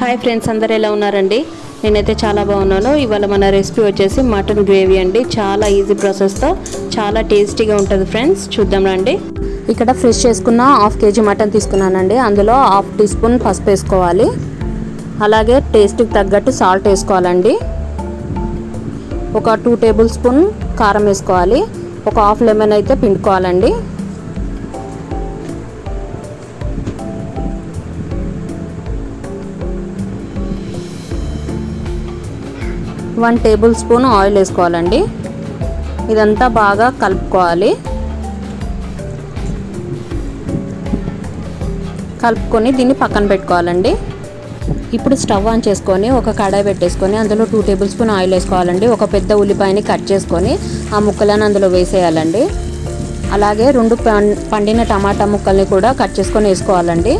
Hi friends అందరు ఎలా ఉన్నారండి? నేనైతే చాలా బాగున్నాను. ఇవాళ మన రెసిపీ వచ్చేసి మటన్ గ్రేవీ అండి. చాలా ఈజీ ప్రాసెస్తో చాలా టేస్టీగా ఉంటుంది ఫ్రెండ్స్. చూద్దాం రండి. ఇక్కడ ఫ్రెష్ చేసుకున్న హాఫ్ కేజీ మటన్ తీసుకున్నానండి. అందులో హాఫ్ టీ స్పూన్ పసుపు వేసుకోవాలి. అలాగే టేస్ట్కి తగ్గట్టు సాల్ట్ వేసుకోవాలండి. ఒక టూ టేబుల్ స్పూన్ కారం వేసుకోవాలి. ఒక హాఫ్ లెమన్ అయితే పిండుకోవాలండి. వన్ టేబుల్ స్పూన్ ఆయిల్ వేసుకోవాలండి. ఇదంతా బాగా కలుపుకోవాలి. కలుపుకొని దీన్ని పక్కన పెట్టుకోవాలండి. ఇప్పుడు స్టవ్ ఆన్ చేసుకొని ఒక కడాయి పెట్టేసుకొని అందులో టూ టేబుల్ స్పూన్ ఆయిల్ వేసుకోవాలండి. ఒక పెద్ద ఉల్లిపాయని కట్ చేసుకొని ఆ ముక్కలను అందులో వేసేయాలండి. అలాగే రెండు పండిన టమాటా ముక్కల్ని కూడా కట్ చేసుకొని వేసుకోవాలండి.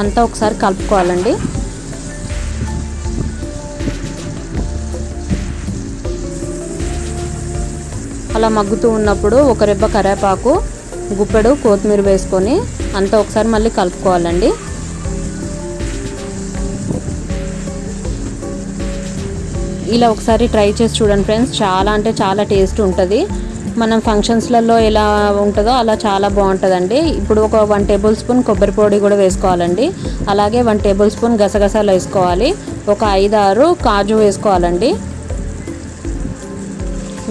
అంతా ఒకసారి కలుపుకోవాలండి. అలా మగ్గుతూ ఉన్నప్పుడు ఒక రెబ్బ కరేపాకు గుప్పెడు కొత్తిమీర వేసుకొని అంతా ఒకసారి మళ్ళీ కలుపుకోవాలండి. ఇలా ఒకసారి ట్రై చేసి చూడండి ఫ్రెండ్స్. చాలా అంటే చాలా టేస్ట్ ఉంటుంది. మనం ఫంక్షన్స్లలో ఎలా ఉంటుందో అలా చాలా బాగుంటుందండి. ఇప్పుడు ఒక వన్ టేబుల్ స్పూన్ కొబ్బరి పొడి కూడా వేసుకోవాలండి. అలాగే వన్ టేబుల్ స్పూన్ గసగసాలు వేసుకోవాలి. ఒక ఐదు ఆరు కాజు వేసుకోవాలండి.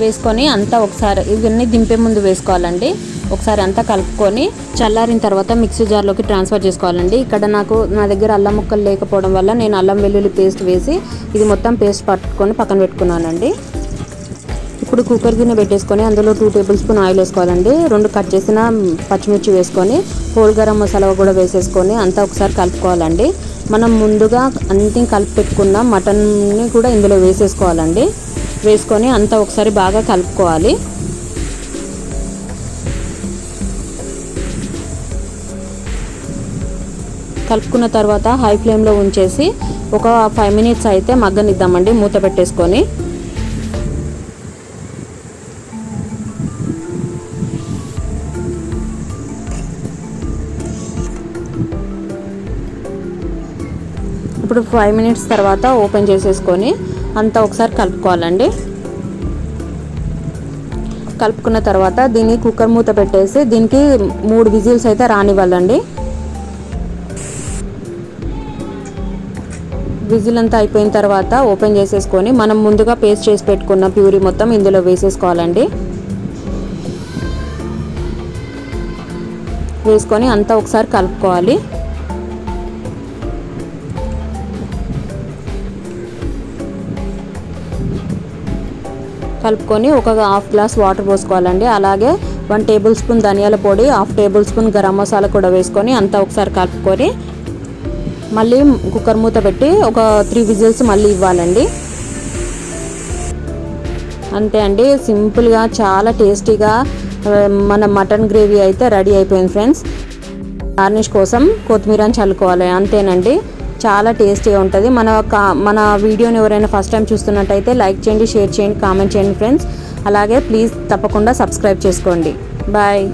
వేసుకొని అంతా ఒకసారి ఇవన్నీ దింపే ముందు వేసుకోవాలండి. ఒకసారి అంతా కలుపుకొని చల్లారిన తర్వాత మిక్సీ జార్లోకి ట్రాన్స్ఫర్ చేసుకోవాలండి. ఇక్కడ నాకు నా దగ్గర అల్లం ముక్కలు లేకపోవడం వల్ల నేను అల్లం వెల్లుల్లి పేస్ట్ వేసి ఇది మొత్తం పేస్ట్ పట్టుకొని పక్కన పెట్టుకున్నానండి. ఇప్పుడు కుక్కర్ గిన్నె పెట్టేసుకొని అందులో టూ టేబుల్ స్పూన్ ఆయిల్ వేసుకోవాలండి. రెండు కట్ చేసిన పచ్చిమిర్చి వేసుకొని హోల్ గరం మసాలా కూడా వేసేసుకొని అంతా ఒకసారి కలుపుకోవాలండి. మనం ముందుగా అన్ని కలిపి పెట్టుకున్న మటన్ని కూడా ఇందులో వేసేసుకోవాలండి. వేసుకొని అంతా ఒకసారి బాగా కలుపుకోవాలి. కలుపుకున్న తర్వాత హై ఫ్లేమ్లో ఉంచేసి ఒక ఫైవ్ మినిట్స్ అయితే మగ్గనిద్దామండి మూత పెట్టేసుకొని. ఇప్పుడు ఫైవ్ మినిట్స్ తర్వాత ఓపెన్ చేసేసుకొని అంతా ఒకసారి కలుపుకోవాలండి. కలుపుకున్న తర్వాత దీన్ని కుక్కర్ మూత పెట్టేసి దీనికి మూడు విజిల్స్ అయితే రానివ్వాలండి. విజిల్ అంతా అయిపోయిన తర్వాత ఓపెన్ చేసేసుకొని మనం ముందుగా పేస్ట్ చేసి పెట్టుకున్న ప్యూరీ మొత్తం ఇందులో వేసేసుకోవాలండి. వేసుకొని అంతా ఒకసారి కలుపుకోవాలి. కలుపుకొని ఒక హాఫ్ గ్లాస్ వాటర్ పోసుకోవాలండి. అలాగే వన్ టేబుల్ స్పూన్ ధనియాల పొడి half tablespoon garam masala కూడా వేసుకొని అంతా ఒకసారి కలుపుకొని మళ్ళీ కుక్కర్ మూత పెట్టి ఒక త్రీ విజిల్స్ మళ్ళీ ఇవ్వాలండి. అంతే అండి. సింపుల్గా చాలా టేస్టీగా మన మటన్ గ్రేవీ అయితే రెడీ అయిపోయింది ఫ్రెండ్స్. గార్నిష్ కోసం కొత్తిమీర చల్లుకోవాలి. అంతేనండి. చాలా టేస్టీగా ఉంటుంది. మన మన వీడియోని ఎవరైనా ఫస్ట్ టైం చూస్తున్నట్టయితే లైక్ చేయండి షేర్ చేయండి కామెంట్ చేయండి ఫ్రెండ్స్ అలాగే ప్లీజ్ తప్పకుండా సబ్స్క్రైబ్ చేసుకోండి. బాయ్